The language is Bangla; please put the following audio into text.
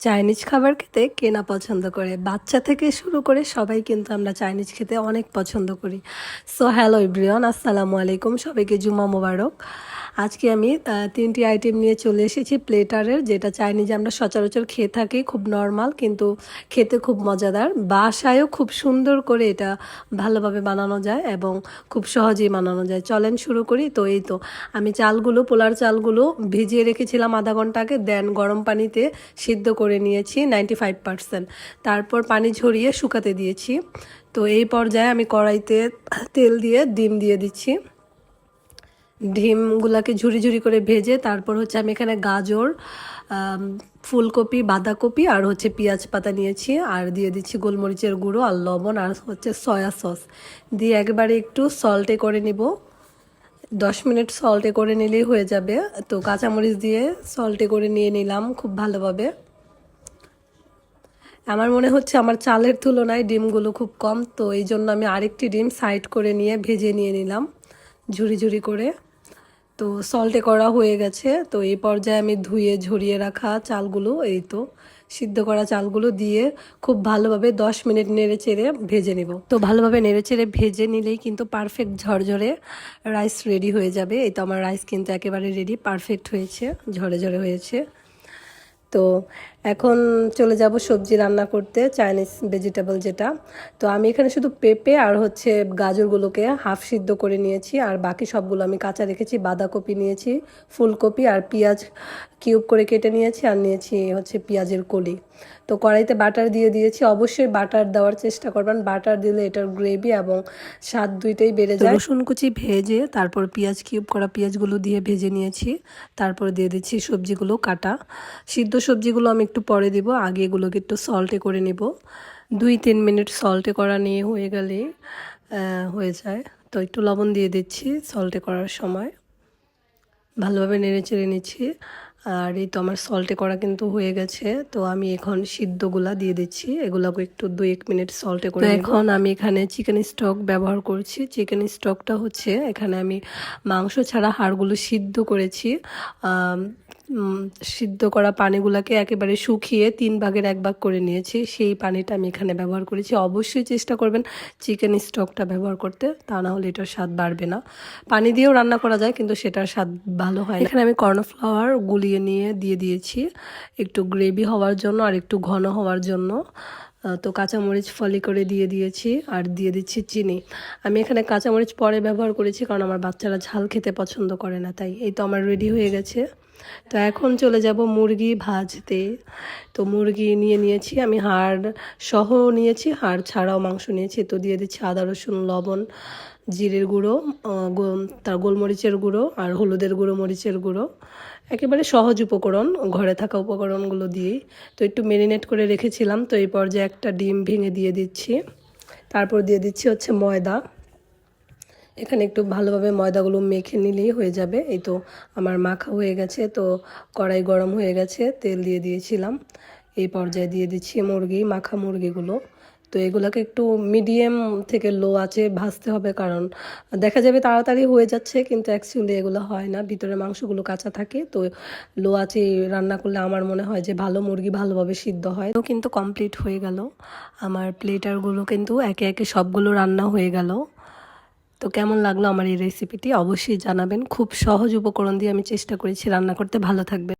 চাইনিজ খাবার খেতে কে না পছন্দ করে। বাচ্চা থেকে শুরু করে সবাই কিন্তু আমরা চাইনিজ খেতে অনেক পছন্দ করি। সো হ্যালো ইব্রিয়ন আসসালামু আলাইকুম সবাইকে জুমা মোবারক। আজকে আমি তিনটি আইটেম নিয়ে চলে এসেছি প্লেটারের যেটা চাইনিজ আমরা সচরাচর খেয়ে থাকি, খুব নর্মাল কিন্তু খেতে খুব মজাদার। বাসায়ও খুব সুন্দর করে এটা ভালোভাবে বানানো যায় এবং খুব সহজেই বানানো যায়। চলেন শুরু করি, তো এই তো। আমি চালগুলো, পোলার চালগুলো ভিজিয়ে রেখেছিলাম আধা ঘন্টাকে দেন গরম পানিতে সিদ্ধ করে নিয়েছি নাইনটি ফাইভ পার্সেন্ট তারপর পানি ঝরিয়ে শুকাতে দিয়েছি। তো এই পর্যায়ে আমি কড়াইতে তেল দিয়ে, ডিম দিয়ে দিচ্ছি। ডিমগুলাকে ঝুরি ঝুরি করে ভেজে তারপর হচ্ছে আমি এখানে গাজর ফুলকপি, বাঁধাকপি আর হচ্ছে পেঁয়াজ পাতা নিয়েছি আর দিয়ে দিচ্ছি গোলমরিচের গুঁড়ো আর লবণ আর হচ্ছে সয়া সস। দিয়ে একবারে একটু সল্টে করে নিব। দশ মিনিট সল্টে করে নিলেই হয়ে যাবে। তো কাঁচামরিচ দিয়ে সল্টে করে নিয়ে নিলাম খুব ভালোভাবে। আমার মনে হচ্ছে আমার চালের তুলনায় ডিমগুলো খুব কম, তো এই জন্য আমি আরেকটি ডিম সাইড করে নিয়ে ভেজে নিয়ে নিলাম ঝুরি ঝুরি করে। তো সল্টে করা হয়ে গেছে। তো এই পর্যায়ে আমি ধুয়ে ঝরিয়ে রাখা চালগুলো, এই তো সিদ্ধ করা চালগুলো দিয়ে খুব ভালোভাবে দশ মিনিট নেড়ে চেড়ে ভেজে নেব। তো ভালোভাবে নেড়ে চেড়ে ভেজে নিলেই কিন্তু পারফেক্ট ঝরঝরে রাইস রেডি হয়ে যাবে। এই তো আমার রাইস কিন্তু একেবারে রেডি পারফেক্ট হয়েছে ঝরে ঝরে হয়েছে। তো এখন চলে যাব সবজি রান্না করতে চাইনিজ ভেজিটেবল যেটা। তো আমি এখানে শুধু পেঁপে আর হচ্ছে গাজরগুলোকে হাফ সিদ্ধ করে নিয়েছি আর বাকি সবগুলো আমি কাঁচা রেখেছি বাঁধাকপি নিয়েছি ফুলকপি আর পেঁয়াজ কিউব করে কেটে নিয়েছি আর নিয়েছি হচ্ছে পেঁয়াজের কলি। তো কড়াইতে বাটার দিয়ে দিয়েছি অবশ্যই বাটার দেওয়ার চেষ্টা করবেন। বাটার দিলে এটার গ্রেভি এবং স্বাদ দুইটাই বেড়ে যায়। রসুন কুচি ভেজে তারপর পেঁয়াজ কিউব করা পেঁয়াজগুলো দিয়ে ভেজে নিয়েছি। তারপর দিয়ে দিচ্ছি সবজিগুলো কাটা। সিদ্ধ সবজিগুলো আমি একটু পরে দিব। আগে এগুলোকে একটু সল্টে করে নিব। দুই তিন মিনিট সল্টে করা নিয়ে হয়ে গেলে হয়ে যায়। তো একটু লবণ দিয়ে দিচ্ছি সল্টে করার সময়। ভালোভাবে নেড়ে চেড়ে নিচ্ছি। আর এই তো আমার সল্টে করা কিন্তু হয়ে গেছে। তো আমি এখন সিদ্ধগুলা দিয়ে দিচ্ছি। এগুলোকে একটু দুই এক মিনিট সল্টে করে এখন আমি এখানে চিকেন স্টক ব্যবহার করছি। চিকেন স্টকটা হচ্ছে এখানে আমি মাংস ছাড়া হাড়গুলো সিদ্ধ করেছি। সিদ্ধ করা পানিগুলোকে একেবারে শুকিয়ে তিন ভাগের এক ভাগ করে নিয়েছি। সেই পানিটা আমি এখানে ব্যবহার করেছি। অবশ্যই চেষ্টা করবেন চিকেন স্টকটা ব্যবহার করতে, তা না হলে এটার স্বাদ বাড়বে না। পানি দিয়েও রান্না করা যায়, কিন্তু সেটার স্বাদ ভালো হয় এখানে আমি কর্নফ্লাওয়ার গুলিয়ে নিয়ে দিয়ে দিয়েছি একটু গ্রেভি হওয়ার জন্য আর একটু ঘন হওয়ার জন্য। তো কাঁচামরিচ ফলি করে দিয়ে দিয়েছি আর দিয়ে দিচ্ছি চিনি। আমি এখানে কাঁচামরিচ পরে ব্যবহার করেছি কারণ আমার বাচ্চারা ঝাল খেতে পছন্দ করে না, তাই এই তো আমার রেডি হয়ে গেছে। তো এখন চলে যাব মুরগি ভাজতে। তো মুরগি নিয়ে নিয়েছি, আমি হাড় সহ নিয়েছি, হাড় ছাড়াও মাংস নিয়েছি। তো দিয়ে দিচ্ছি আদা, রসুন, লবণ, জিরের গুঁড়ো তার গোলমরিচের গুঁড়ো আর হলুদের গুঁড়ো, মরিচের গুঁড়ো। একেবারে সহজ উপকরণ, ঘরে থাকা উপকরণগুলো দিয়েই। তো একটু মেরিনেট করে রেখেছিলাম, তো এই পর্যায়ে একটা ডিম ভেঙে দিয়ে দিচ্ছি। তারপর দিয়ে দিচ্ছি হচ্ছে ময়দা। এখানে একটু ভালোভাবে ময়দাগুলো মেখে নিলেই হয়ে যাবে। এই তো আমার মাখা হয়ে গেছে, তো কড়াই গরম হয়ে গেছে, তেল দিয়ে দিয়েছিলাম। এই পর্যায়ে দিয়ে দিচ্ছি মুরগি, মাখা মুরগিগুলো। তো এগুলোকে একটু মিডিয়াম থেকে লো আছে ভাজতে হবে, কারণ দেখা যাবে তাড়াতাড়ি হয়ে যাচ্ছে, কিন্তু অ্যাকচুয়ালি এগুলো হয় না। ভিতরে মাংসগুলো কাঁচা থাকে, তো লো আছে রান্না করলে আমার মনে হয় যে ভালো মুরগি ভালোভাবে সিদ্ধ হয়। তো কিন্তু কমপ্লিট হয়ে গেল। আমার প্লেটারগুলো কিন্তু একে একে সবগুলো রান্না হয়ে গেল। তো কেমন লাগল আমার এই রেসিপিটি অবশ্যই জানাবেন। খুব সহজ উপকরণ দিয়ে আমি চেষ্টা করেছি রান্না করতে। ভালো থাকবে